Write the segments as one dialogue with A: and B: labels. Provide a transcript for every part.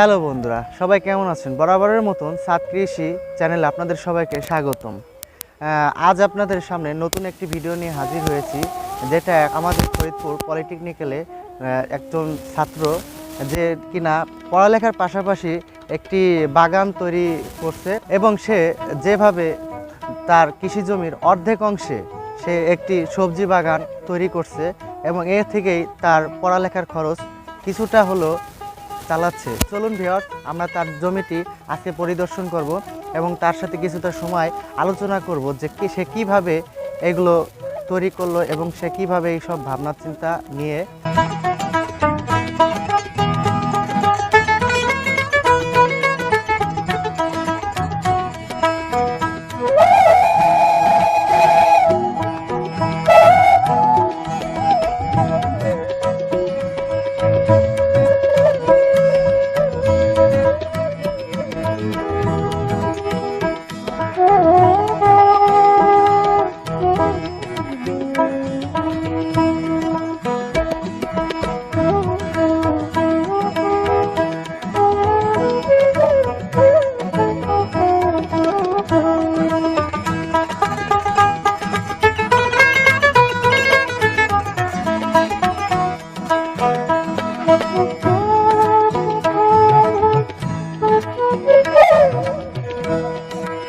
A: Hello বন্ধুরা, সবাই কেমন আছেন? বরাবরের মতন সাত কৃষি চ্যানেলে আপনাদের সবাইকে স্বাগতম। আজ আপনাদের সামনে নতুন একটি ভিডিও নিয়ে হাজির হয়েছি, যেটা আমাদের ফরিদপুর পলিটেকনিক্যালে একজন ছাত্র যে কিনা পড়ালেখার পাশাপাশি একটি বাগান তৈরি করছে এবং সে যেভাবে তার কৃষি জমির অর্ধেক অংশে সে একটি সবজি বাগান তৈরি করছে এবং এ থেকেই তার পড়ালেখার খরচ কিছুটা হলো চালাচ্ছে। চলুন ভিওর আমরা তার জমিটি আজকে পরিদর্শন করব এবং তার সাথে কিছুটা সময় আলোচনা করব যে কি সে কীভাবে এগুলো তৈরি করল এবং সে কীভাবে এইসব ভাবনা চিন্তা নিয়ে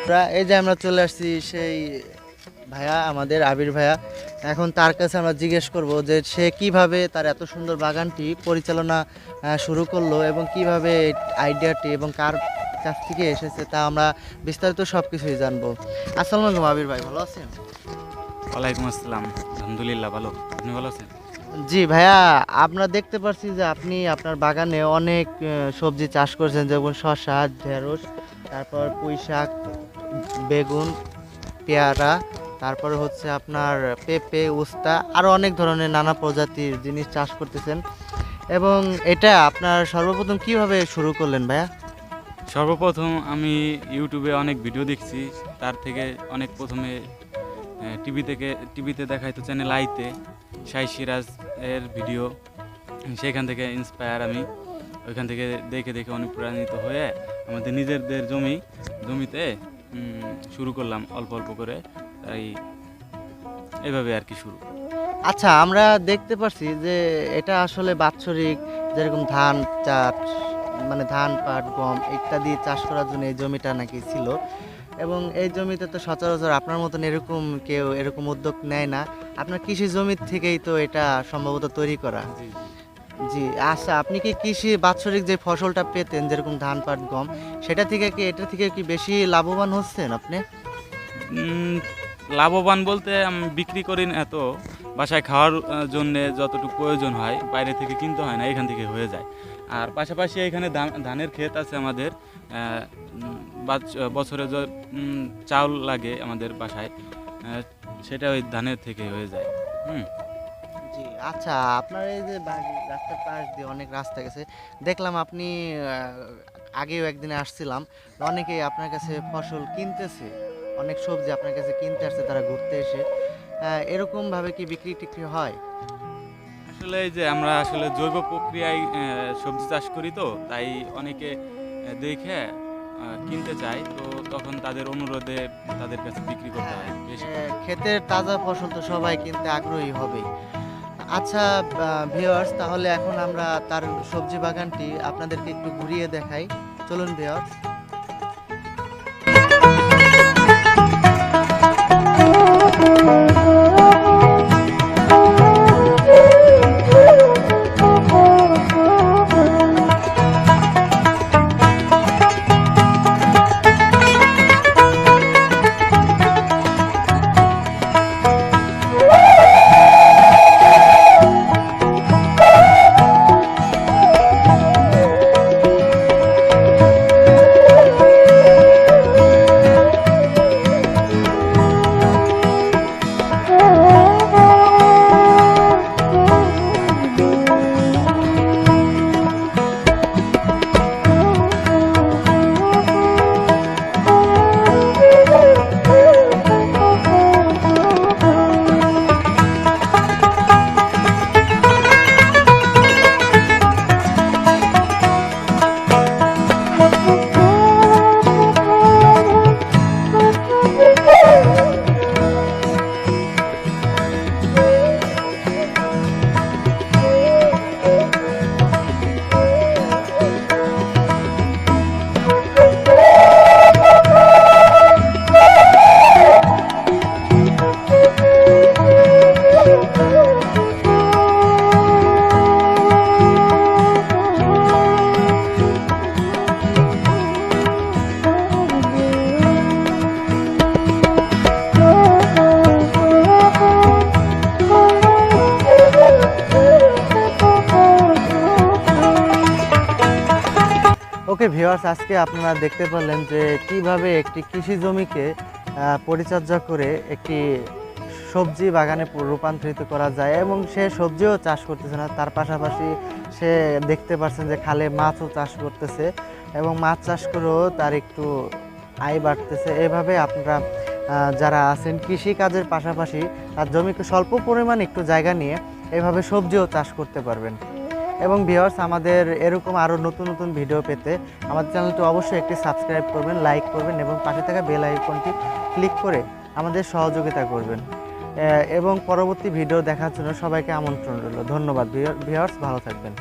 A: আমরা এই যে আমরা চলে আসছি সেই ভাইয়া আমাদের আবির ভাইয়া। এখন তার কাছে আমরা জিজ্ঞেস করব যে সে কীভাবে তার এত সুন্দর বাগানটি পরিচালনা শুরু করল এবং কীভাবে আইডিয়াটি এবং কার কাছ থেকে এসেছে তা আমরা বিস্তারিত সব কিছুই জানব। আসসালামু আলাইকুম আবির ভাই ভালো আছেন?
B: ওয়ালাইকুম আসসালাম। আলহামদুলিল্লাহ ভালো। আপনি ভালো আছেন?
A: জি ভাইয়া আমরা দেখতে পাচ্ছি যে আপনি আপনার বাগানে অনেক সবজি চাষ করেছেন যেমন শসা ঢেঁড়স তারপর পুঁই শাক বেগুন, পেয়ারা, তারপরে হচ্ছে আপনার পেঁপে, উস্তা আরও অনেক ধরনের নানা প্রজাতির জিনিস চাষ করতেছেন। এবং এটা আপনার সর্বপ্রথম কীভাবে শুরু করলেন ভাইয়া?
B: সর্বপ্রথম আমি ইউটিউবে অনেক ভিডিও দেখছি, তার থেকে অনেক প্রথমে টিভি থেকে, টিভিতে দেখাইতো চ্যানেল আইতে, সাই সিরাজ এর ভিডিও, সেখান থেকে ইন্সপায়ার আমি। ওইখান থেকে দেখে দেখে অনুপ্রাণিত হয়ে আমাদের নিজেদের জমি, জমিতে শুরু করলাম অল্প অল্প করে তাই এইভাবে আর কি শুরু।
A: আচ্ছা আমরা দেখতে পাচ্ছি যে এটা আসলে বাৎসরিক যেরকম ধান চাষ মানে ধান পাট গম ইত্যাদি চাষ করার জন্য এই জমিটা নাকি ছিল। এবং এই জমিতে তো সচরাচর আপনার মতন এরকম কেউ এরকম উদ্যোগ নেয় না। আপনার কৃষি জমির থেকেই তো এটা সম্ভবত তৈরি করা।
B: জি
A: আচ্ছা আপনি কি কৃষি বাৎসরিক যে ফসলটা পেতেন, যেরকম ধান, পাট, গম, সেটা থেকে কি, এটা থেকে কি বেশি লাভবান হচ্ছেন আপনি?
B: লাভবান বলতে আমি বিক্রি করি না এত। বাসায় খাওয়ার জন্য যতটুকু প্রয়োজন হয়, বাইরে থেকে কিনতে হয় না, এখান থেকে হয়ে যায়। আর পাশাপাশি এখানে ধান- ধানের ক্ষেত আছে আমাদের বছরে যে চাউল লাগে আমাদের বাসায় সেটা ওই ধানের থেকে হয়ে যায়। হুম।
A: আচ্ছা আপনার এই যে রাস্তার পাশ দিয়ে অনেক রাস্তা গেছে। দেখলাম আপনি আগেও একদিনে আসছিলাম অনেকেই আপনার কাছে ফসল কিনতেছে। অনেক সবজি আপনার কাছে কিনতে আসছে তারা ঘুরতে এসে। আহ, এরকম ভাবে কি বিক্রি টিক্রি হয়?
B: আসলে এই যে আমরা আসলে জৈব প্রক্রিয়ায় সবজি চাষ করি তো তাই অনেকে দেখে কিনতে চায়। তো তখন তাদের অনুরোধে তাদের কাছে বিক্রি করতে হয়। বেশি
A: ক্ষেতের তাজা ফসল তো সবাই কিনতে আগ্রহী হবেই আচ্ছা ভিওয়ার্স তাহলে এখন আমরা তার সবজি বাগানটি আপনাদেরকে একটু ঘুরিয়ে দেখাই। চলুন ভিওয়ার্স thank you ভিউয়ার্স আজকে আপনারা দেখতে পারলেন যে কীভাবে একটি কৃষি জমিকে পরিচর্যা করে একটি সবজি বাগানে রূপান্তরিত করা যায় এবং সে সবজিও চাষ করতেছে না। তার পাশাপাশি সে দেখতে পাচ্ছেন যে খালে মাছও চাষ করতেছে এবং মাছ চাষ করেও তার একটু আয় বাড়তেছে। এভাবে আপনারা যারা আছেন কৃষি কাজের পাশাপাশি তার জমিকে স্বল্প পরিমাণ একটু জায়গা নিয়ে এভাবে সবজিও চাষ করতে পারবেন। এবং ভিওর্স আমাদের এরকম আরও নতুন নতুন ভিডিও পেতে আমাদের চ্যানেলটি অবশ্যই একটি সাবস্ক্রাইব করবেন লাইক করবেন এবং পাশে থাকা বেল আইকনটি ক্লিক করে আমাদের সহযোগিতা করবেন। এবং পরবর্তী ভিডিও দেখার জন্য সবাইকে আমন্ত্রণ রইল। ধন্যবাদ ভিওর্স ভালো থাকবেন।